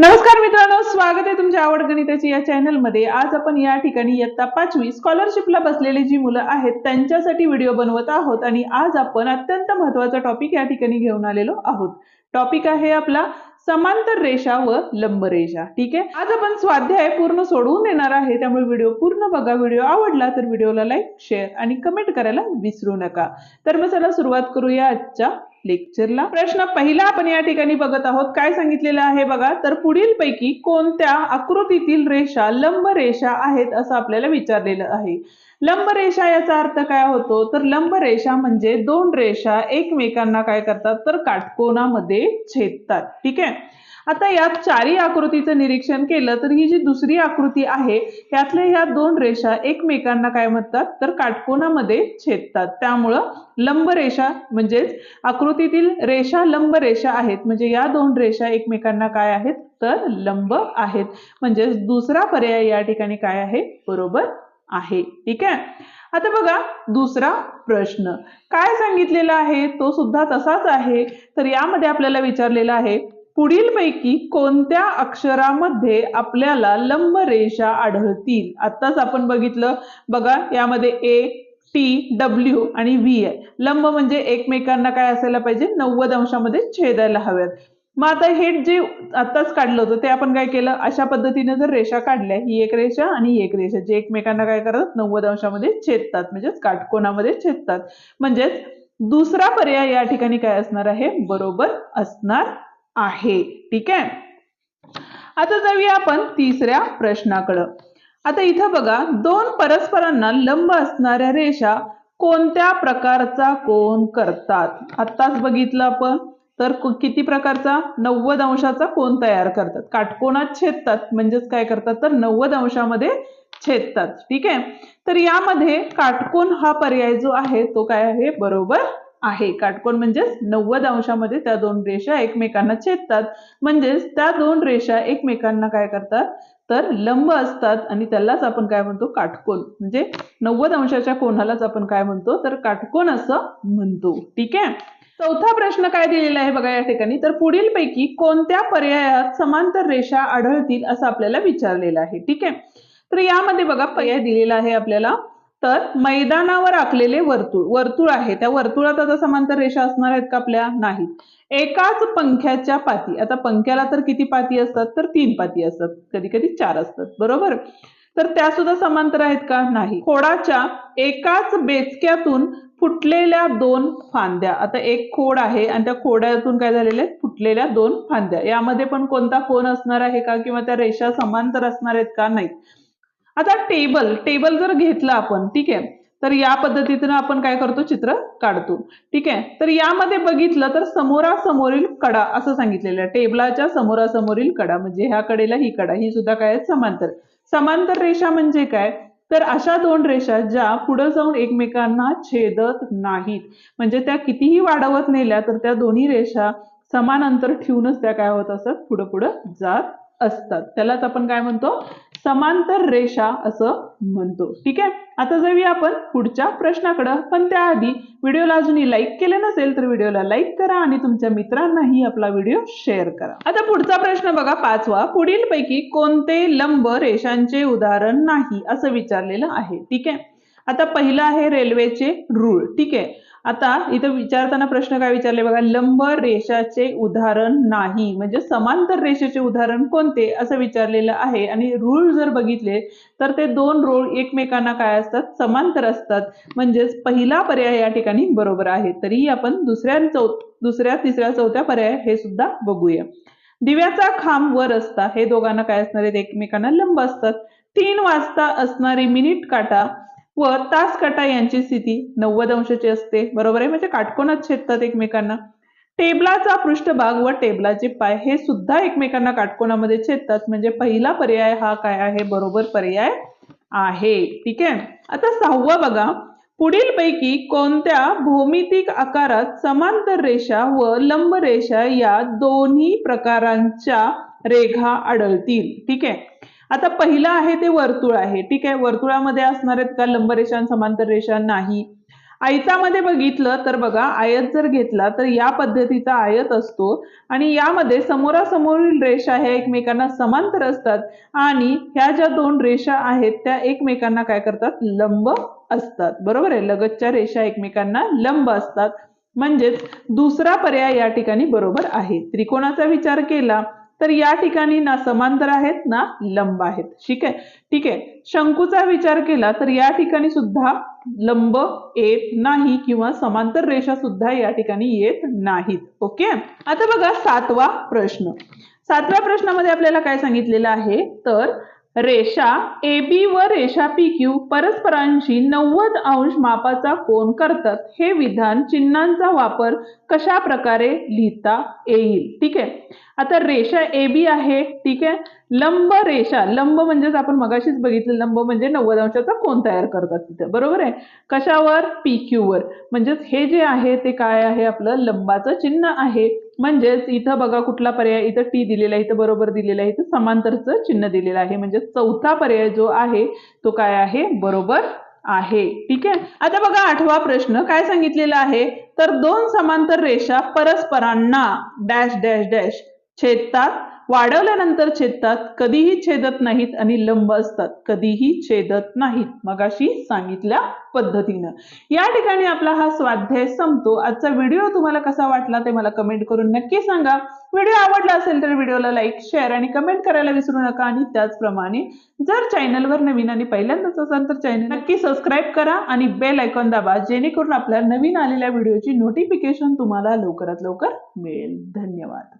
नमस्कार मित्रांनो स्वागत आहे तुमच्या आवड गणिताची या चॅनलमध्ये. आज आपण या ठिकाणी इयत्ता पाचवी स्कॉलरशिपला बसलेली जी मुलं आहेत त्यांच्यासाठी व्हिडिओ बनवत आहोत आणि आज आपण अत्यंत महत्त्वाचा टॉपिक या ठिकाणी घेऊन आलेलो आहोत. टॉपिक आहे आपला समांतर रेषा व लंब रेषा. ठीक आहे? आज आपण स्वाध्याय पूर्ण सोडवून देणार आहे त्यामुळे व्हिडिओ पूर्ण बघा. व्हिडिओ आवडला तर व्हिडिओला लाईक शेअर आणि कमेंट करायला विसरू नका. तर मग चला सुरुवात करूया आजच्या लेक्चरला प्रश्न पहिला आपण या ठिकाणी बघत आहोत. काय सांगितलेलं आहे बघा? तर पुढील पैकी कोणत्या आकृतीतील रेषा लंब रेषा आहेत असं आपल्याला विचारलेलं आहे. लंब रेषा याचा अर्थ काय होतो? तर लंब रेषा म्हणजे दोन रेषा एकमेकांना काय करतात? तर काटकोनामध्ये छेदतात. ठीक आहे? आता यात चारही आकृतीचं निरीक्षण केलं तर ही जी दुसरी आकृती आहे यातल्या ह्या दोन रेषा एकमेकांना काय म्हणतात? तर काटकोनामध्ये छेदतात. त्यामुळं लंब रेषा म्हणजेच आकृतीतील रेषा लंब रेषा आहेत. म्हणजे या दोन रेषा एकमेकांना काय आहेत? तर लंब आहेत. म्हणजेच दुसरा पर्याय या ठिकाणी काय आहे? बरोबर आहे. ठीक आहे? आता बघा दुसरा प्रश्न. काय सांगितलेला आहे? तो सुद्धा तसाच आहे. तर यामध्ये आपल्याला विचारलेला आहे पुढील पैकी कोणत्या अक्षरामध्ये आपल्याला लंब रेषा आढळतील? आत्ताच आपण बघितलं. बघा यामध्ये ए टी डब्ल्यू आणि व्ही आहे. लंब म्हणजे एकमेकांना काय असायला पाहिजे? नव्वद अंशामध्ये छेदायला हव्यात. मग आता हे जे आत्ताच काढलं होतं ते आपण काय केलं? अशा पद्धतीने जर रेषा काढल्या ही एक रेषा आणि एक रेषा जे एकमेकांना काय करतात? नव्वद अंशामध्ये छेदतात. म्हणजेच काटकोनामध्ये छेदतात. म्हणजेच दुसरा पर्याय या ठिकाणी काय असणार आहे? बरोबर असणार आहे. ठीक आहे? आता जाऊया आपण तिसऱ्या प्रश्नाकडं. आता इथं बघा दोन परस्परांना लंब असणाऱ्या रेषा कोणत्या प्रकारचा कोण करतात? आत्ताच बघितलं आपण. तर किती प्रकारचा? नव्वद अंशाचा कोण तयार करतात. काटकोणात छेदतात. म्हणजेच काय करतात? तर नव्वद अंशामध्ये छेदतात. ठीक आहे? तर यामध्ये काटकोन हा पर्याय जो आहे तो काय आहे? बरोबर आहे. काटकोन म्हणजेच नव्वद अंशामध्ये त्या दोन रेषा एकमेकांना छेदतात. म्हणजेच त्या दोन रेषा एकमेकांना काय करतात? तर लंब असतात आणि त्यालाच आपण काय म्हणतो? काटकोन. म्हणजे नव्वद अंशाच्या कोणालाच आपण काय म्हणतो? तर काटकोन असं म्हणतो. ठीक आहे? चौथा प्रश्न काय दिलेला आहे बघा या ठिकाणी? तर पुढील पैकी कोणत्या पर्यायात समांतर रेषा आढळतील असं आपल्याला विचारलेलं आहे. ठीक आहे? तर यामध्ये बघा पर्याय दिलेला आहे आपल्याला. तर मैदानावर आखलेले वर्तुळ वर्तुळ आहे. त्या वर्तुळात आता समांतर रेषा असणार आहेत का आपल्या? नाही. एकाच पंख्याच्या पाती. आता पंख्याला तर किती पाती असतात? तर तीन पाती असतात. कधी कधी चार असतात. बरोबर? तर त्या सुद्धा समांतर आहेत का? नाही. खोडाच्या एकाच बेचक्यातून फुटलेल्या दोन फांद्या. आता एक खोड आहे आणि त्या खोड्यातून काय झालेले? फुटलेल्या दोन फांद्या. यामध्ये पण कोणता कोण असणार आहे का? किंवा त्या रेषा समांतर असणार आहेत का? नाही आता टेबल टेबल जर घेतलं आपण ठीक आहे? तर या पद्धतीतून आपण काय करतो? चित्र काढतो. ठीक आहे? तर यामध्ये बघितलं तर समोरासमोरील कडा असं सांगितलेलं आहे. टेबलाच्या समोरासमोरील कडा म्हणजे ह्या कडेला ही कडा ही सुद्धा काय समांतर. समांतर रेषा म्हणजे काय? तर अशा दोन रेषा ज्या पुढे जाऊन एकमेकांना छेदत नाहीत. म्हणजे त्या कितीही वाढवत नेल्या तर त्या दोन्ही रेषा समान अंतर ठेवूनच त्या काय होत असतात? पुढं पुढं जात असतात. त्यालाच आपण काय म्हणतो? समांतर रेषा असं म्हणतो. ठीक आहे? आता जाऊया आपण पुढच्या प्रश्नाकडं. पण त्याआधी व्हिडिओला अजूनही लाईक केले नसेल तर व्हिडिओला लाईक करा आणि तुमच्या मित्रांनाही आपला व्हिडिओ शेअर करा. आता पुढचा प्रश्न बघा पाचवा. पुढील पैकी कोणते लंब रेषांचे उदाहरण नाही असं विचारलेलं आहे. ठीक आहे? आता पहिलं आहे रेल्वेचे रूळ ठीक आहे? आता इथं विचारताना प्रश्न काय विचारले बघा लंब रेषाचे उदाहरण नाही. म्हणजे समांतर रेषेचे उदाहरण कोणते? असं विचारलेलं आहे. आणि रूळ जर बघितले तर ते दोन रूळ एकमेकांना काय असतात? समांतर असतात. म्हणजेच पहिला पर्याय या ठिकाणी बरोबर आहे. तरी आपण दुसऱ्या चौ दुसऱ्या तिसऱ्या चौथ्या पर्याय हे सुद्धा बघूया. दिव्याचा खांब वर असता. हे दोघांना काय असणार आहेत? एकमेकांना लंब असतात. तीन वाजता असणारी मिनिट काटा व तास काटा यांची स्थिती नव्वद अंशाची असते. बरोबर आहे? म्हणजे काटकोनात छेदतात एकमेकांना. टेबलाचा पृष्ठभाग व टेबलाचे पाय हे सुद्धा एकमेकांना काटकोनामध्ये छेदतात. म्हणजे पहिला पर्याय हा काय आहे? बरोबर पर्याय आहे. ठीक आहे? आता सहावा बघा. पुढील पैकी कोणत्या भौमितिक आकारात समांतर रेषा व लंब रेषा या दोन्ही प्रकारांच्या रेखा आढळतील? ठीक आहे? आता पहिलं आहे ते वर्तुळ आहे. ठीक आहे? वर्तुळामध्ये असणार आहेत का लंबरेषा समांतर रेषा नाही. आयतामध्ये बघितलं तर बघा आयत जर घेतला तर या पद्धतीचा आयत असतो आणि यामध्ये समोरासमोरील रेषा ह्या एकमेकांना समांतर असतात आणि ह्या ज्या दोन रेषा आहेत त्या एकमेकांना काय करतात? लंब असतात. बरोबर आहे? लगतच्या रेषा एकमेकांना लंब असतात. म्हणजेच दुसरा पर्याय या ठिकाणी बरोबर आहे. त्रिकोणाचा विचार केला तर या ठिकाणी ना समांतर आहेत ना लंब आहेत. ठीक आहे? ठीक आहे. शंकूचा विचार केला तर या ठिकाणी सुद्धा लंब येत नाही किंवा समांतर रेषा सुद्धा या ठिकाणी येत नाहीत. ओके? आता बघा सातवा प्रश्न. सातव्या प्रश्नामध्ये आपल्याला काय सांगितलेलं आहे? तर रेषा ए बी व रेषा पी क्यू परस्परांशी नव्वद अंश मापाचा कोन करतात. हे विधान चिन्हांचा वापर कशा प्रकारे लिहिता येईल? ठीक आहे. आता रेषा ए बी आहे. ठीक आहे. लंब रेषा लंब म्हणजेच आपण मगाशीच बघितलं लंब म्हणजे नव्वद अंशाचा कोन तयार करतात तिथे. बरोबर आहे? कशावर? पी क्यू वर. म्हणजेच हे जे आहे ते काय आहे? आपलं लंबाचं चिन्ह आहे. म्हणजेच इथं बघा कुठला पर्याय इथं टी दिलेला आहे इथं बरोबर दिलेला आहे इथं समांतरचं चिन्ह दिलेलं आहे. म्हणजे चौथा पर्याय जो आहे तो काय आहे? बरोबर आहे. ठीक आहे? आता बघा आठवा प्रश्न. काय सांगितलेला आहे? तर दोन समांतर रेषा परस्परांना डॅश डॅश डॅश छेदतात. वाढवल्यानंतर छेदतात कधीही छेदत नाहीत आणि लंब असतात कधीही छेदत नाहीत. मगाशी सांगितल्या पद्धतीनं. या ठिकाणी आपला हा स्वाध्याय संपतो. आजचा व्हिडिओ तुम्हाला कसा वाटला ते मला कमेंट करून नक्की सांगा. व्हिडिओ आवडला असेल तर व्हिडिओला लाईक शेअर आणि कमेंट करायला विसरू नका आणि त्याचप्रमाणे जर चॅनलवर नवीन आणि पहिल्यांदाच असाल तर चॅनल नक्की सबस्क्राईब करा आणि बेल आयकॉन दाबा जेणेकरून आपल्या नवीन आलेल्या व्हिडिओची नोटिफिकेशन तुम्हाला लवकरात लवकर मिळेल. धन्यवाद.